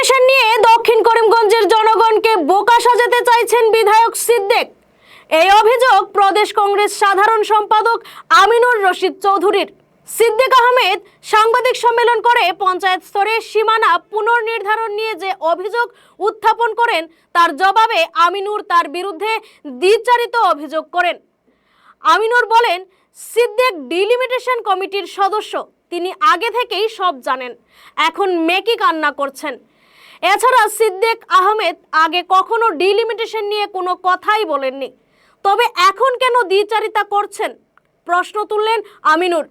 Delimitation নিয়ে দক্ষিণ করিমগঞ্জের জনগণকে বোকা সাজাতে চাইছেন বিধায়ক সিদ্দেক। এই অভিযোগ প্রদেশ কংগ্রেস সাধারণ সম্পাদক আমিনুর রশিদ চৌধুরীর। সিদ্দিক আহমেদ সাংবাদিক সম্মেলন করে পঞ্চায়েত স্তরে সীমানা পুনর্নির্ধারণ নিয়ে যে অভিযোগ উত্থাপন করেন, তার জবাবে আমিনুর তার বিরুদ্ধে দ্বিচারিত অভিযোগ করেন। আমিনুর বলেন, সিদ্দিক ডিলিমিটেশন কমিটির সদস্য, তিনি আগে থেকেই সব জানেন, এখন মেকি কান্না করছেন। এছাড়া সিদ্দিক আহমেদ আগে কখনো ডিলিমিটেশন নিয়ে কোনো কথাই বলেননি। তবে এখন কেন দ্বিচারিতা করছেন? প্রশ্ন তুললেন আমিনুর।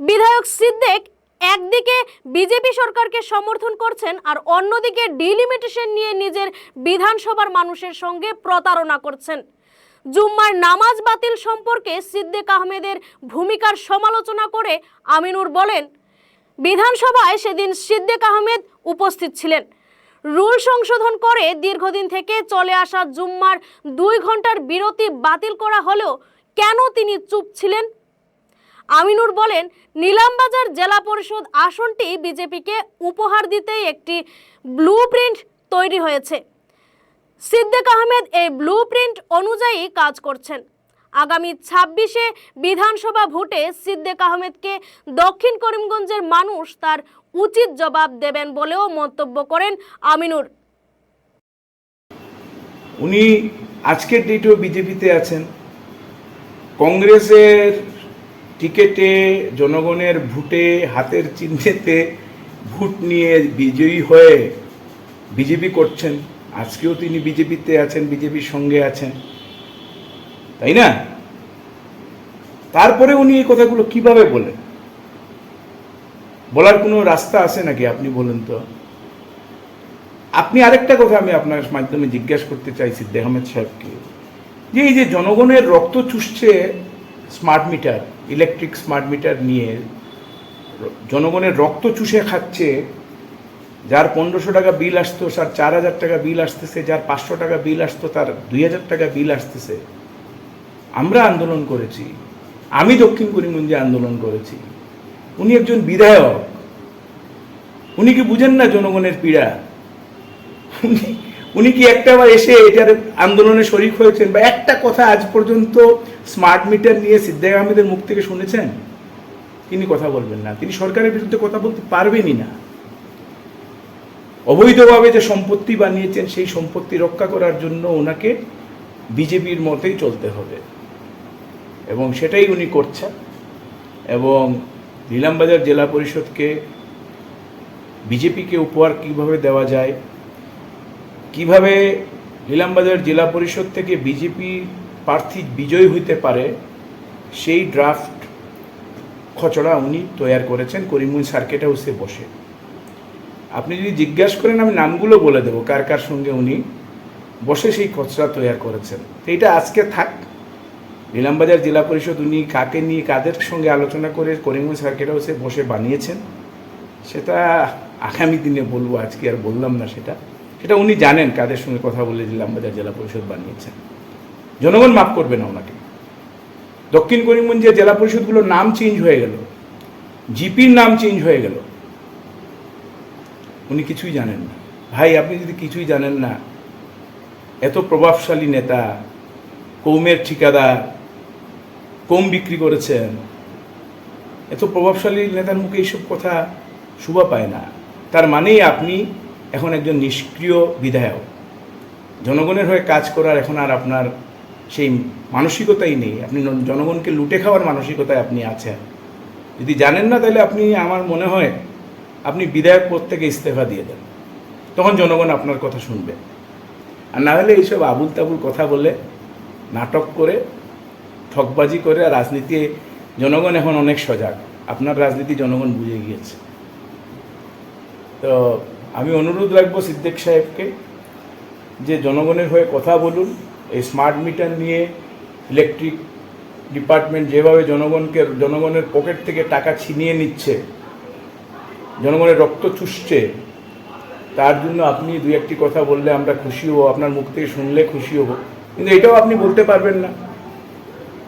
বিধায়ক সিদ্দিক একদিকে বিজেপি সরকারকে সমর্থন করছেন আর অন্যদিকে ডিলিমিটেশন নিয়ে নিজের বিধানসভার মানুষের সঙ্গে প্রতারণা করছেন। জুম্মার নামাজ বাতিল সম্পর্কে সিদ্দিক আহমেদের ভূমিকার সমালোচনা করে আমিনুর বলেন, বিধানসভায় সেদিন সিদ্দিক আহমেদ উপস্থিত ছিলেন। রুল সংশোধন করে দীর্ঘদিন থেকে চলে আসা জুম্মার দুই ঘণ্টার বিরতি বাতিল করা হলেও কেন তিনি চুপ ছিলেন? আমিনুর বলেন, নিলামবাজার জেলা পরিষদ আসনটি বিজেপিকে উপহার দিতেই একটি ব্লু প্রিন্ট তৈরি হয়েছে। সিদ্দিক আহমেদ এই ব্লু প্রিন্ট অনুযায়ী কাজ করছেন। আগামী ছাব্বিশে বিধানসভা ভোটে সিদ্দিক আহমেদকে দক্ষিণ করিমগঞ্জের মানুষ তার উচিত জবাব দেবেন বলেও মন্তব্য করেন আমিনুর। উনি আজকের ডেটেও বিজেপিতে আছেন। কংগ্রেসের টিকেটে, জনগণের ভোটে, হাতের চিহ্নেতে ভোট নিয়ে বিজয়ী হয়ে বিজেপি করছেন। আজকেও তিনি বিজেপিতে আছেন, বিজেপির সঙ্গে আছেন। তাই না? তারপরে উনি এই কথাগুলো কীভাবে বলেন? বলার কোনো রাস্তা আছে নাকি? আপনি বলেন তো। আপনি আরেকটা কথা আমি আপনার মাধ্যমে জিজ্ঞাসা করতে চাইছি দেহমেদ সাহেবকে। যে এই যে জনগণের রক্ত চুষছে smart meter electric smart meter নিয়ে, জনগণের রক্ত চুষে খাচ্ছে, যার পনেরোশো টাকা বিল আসতো তার চার হাজার টাকা বিল আসতেছে, যার পাঁচশো টাকা বিল আসতো, তার দুই হাজার টাকা বিল আসতেছে। আমরা আন্দোলন করেছি। আমি দক্ষিণ করিমগঞ্জে আন্দোলন করেছি। উনি একজন বিধায়ক। উনি কি বুঝেন না জনগণের পীড়া? উনি উনি কি একটাবার এসে এটার আন্দোলনে শরিক হয়েছেন? বা একটা কথা আজ পর্যন্ত স্মার্ট মিটার নিয়ে সিদ্দিক আহমেদের মুখ থেকে শুনেছেন? তিনি কথা বলবেন না। তিনি সরকারের বিরুদ্ধে কথা বলতে পারবেনই না। অবৈধভাবে যে সম্পত্তি বানিয়েছেন, সেই সম্পত্তি রক্ষা করার জন্য ওনাকে বিজেপির মতেই চলতে হবে। এবং সেটাই উনি করছেন। এবং নিলামবাজার জেলা পরিষদকে, বিজেপিকে উপহার কীভাবে দেওয়া যায়? কীভাবে নিলামবাজার জেলা পরিষদ থেকে বিজেপি প্রার্থী বিজয়ী হইতে পারে? সেই ড্রাফট খচড়া উনি তৈরি করেছেন, করিমগঞ্জ সার্কিট হাউসে বসে। আপনি যদি জিজ্ঞাসা করেন, আমি নামগুলো বলে দেবো কার কার সঙ্গে উনি বসে সেই খচড়া তৈরি করেছেন। তো এটা আজকে থাক নিলামবাজার জেলা পরিষদ উনি কাকে নিয়ে কাদের সঙ্গে আলোচনা করে করিমগঞ্জ সার্কিট হাউসে বসে বানিয়েছেন, সেটা আগামী দিনে বলব, আজকে আর বললাম না সেটা। সেটা উনি জানেন কাদের সঙ্গে কথা বলে নিলামবাজার জেলা পরিষদ বানিয়েছেন। জনগণ মাফ করবে না ওনাকে। দক্ষিণ করিমগঞ্জের জেলা পরিষদগুলোর নাম চেঞ্জ হয়ে গেল। জিপির নাম চেঞ্জ হয়ে গেল। উনি কিছুই জানেন না। ভাই, আপনি যদি কিছুই জানেন না, এত প্রভাবশালী নেতা, কৌমের ঠিকাদার কম বিক্রি করেছেন। এত প্রভাবশালী নেতার মুখে এইসব কথা শোভা পায় না। তার মানেই আপনি এখন একজন নিষ্ক্রিয় বিধায়ক। জনগণের হয়ে কাজ করার এখন আর আপনার সেই মানসিকতাই নেই। আপনি জনগণকে লুটে খাওয়ার মানসিকতায় আপনি আছেন। যদি জানেন না, তাহলে আপনি, আমার মনে হয়, আপনি বিধায়ক পদ থেকে ইস্তফা দিয়ে দেন। তখন জনগণ আপনার কথা শুনবে। আর না হলে এইসব আবুল তাবুল কথা বলে, নাটক করে ঠকবাজি করে রাজনীতি জনগণ এখন অনেক সজাগ। আপনার রাজনীতি জনগণ বুঝে গিয়েছে। তো আমি অনুরোধ রাখব সিদ্দিক সাহেবকে যে জনগণের হয়ে কথা বলুন, এই স্মার্ট মিটার নিয়ে ইলেকট্রিক ডিপার্টমেন্ট যেভাবে জনগণকে, জনগণের পকেট থেকে টাকা ছিনিয়ে নিচ্ছে, জনগণের রক্ত চুষছে, তার জন্য আপনি দুই একটি কথা বললে আমরা খুশি হব, আপনার মুখ থেকে শুনলে খুশি হব। কিন্তু এটাও আপনি বলতে পারবেন না।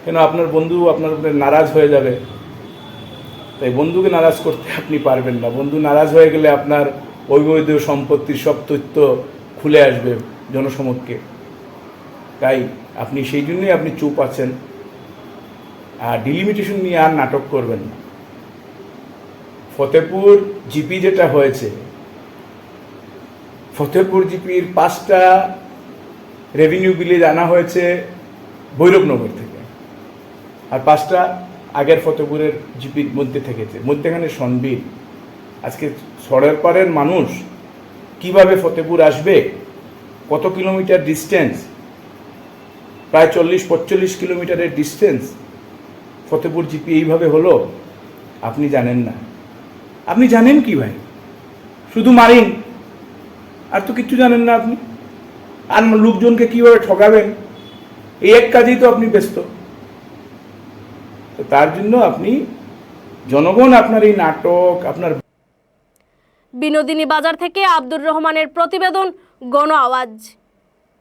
কেন আপনার বন্ধু আপনার উপরে নারাজ হয়ে যাবে? তাই বন্ধুকে নারাজ করতে আপনি পারবেন না। বন্ধু নারাজ হয়ে গেলে আপনার অবৈধ সম্পত্তির সব তথ্য খুলে আসবে জনসমক্ষে। তাই আপনি সেই জন্যই আপনি চুপ আছেন। আর ডিলিমিটেশন নিয়ে আর নাটক করবেন না। ফতেপুর জিপি যেটা হয়েছে ফতেপুর জিপির পাঁচটা রেভিনিউ ভিলেজ আনা হয়েছে ভৈরবনগর থেকে। আর পাঁচটা আগের ফতেপুরের জিপির মধ্যে থেকেছে। মধ্যেখানে সনবীর। আজকে সরের পারের মানুষ কীভাবে ফতেপুর আসবে? কত কিলোমিটার ডিস্টেন্স প্রায় চল্লিশ, পঁয়তাল্লিশ কিলোমিটারের ডিস্টেন্স ফতেপুর জিপি এইভাবে হলো? আপনি জানেন না। আপনি জানেন কি ভাই? শুধু মারিন। আর তো কিচ্ছু জানেন না আপনি। আর লোকজনকে কীভাবে ঠকাবেন? এই এক কাজেই তো আপনি ব্যস্ত। তো তার জন্য আপনি জনগণ আপনার এই নাটক, আপনার বিনোদিনী বাজার থেকে আব্দুর রহমানের প্রতিবেদন গণ আওয়াজ।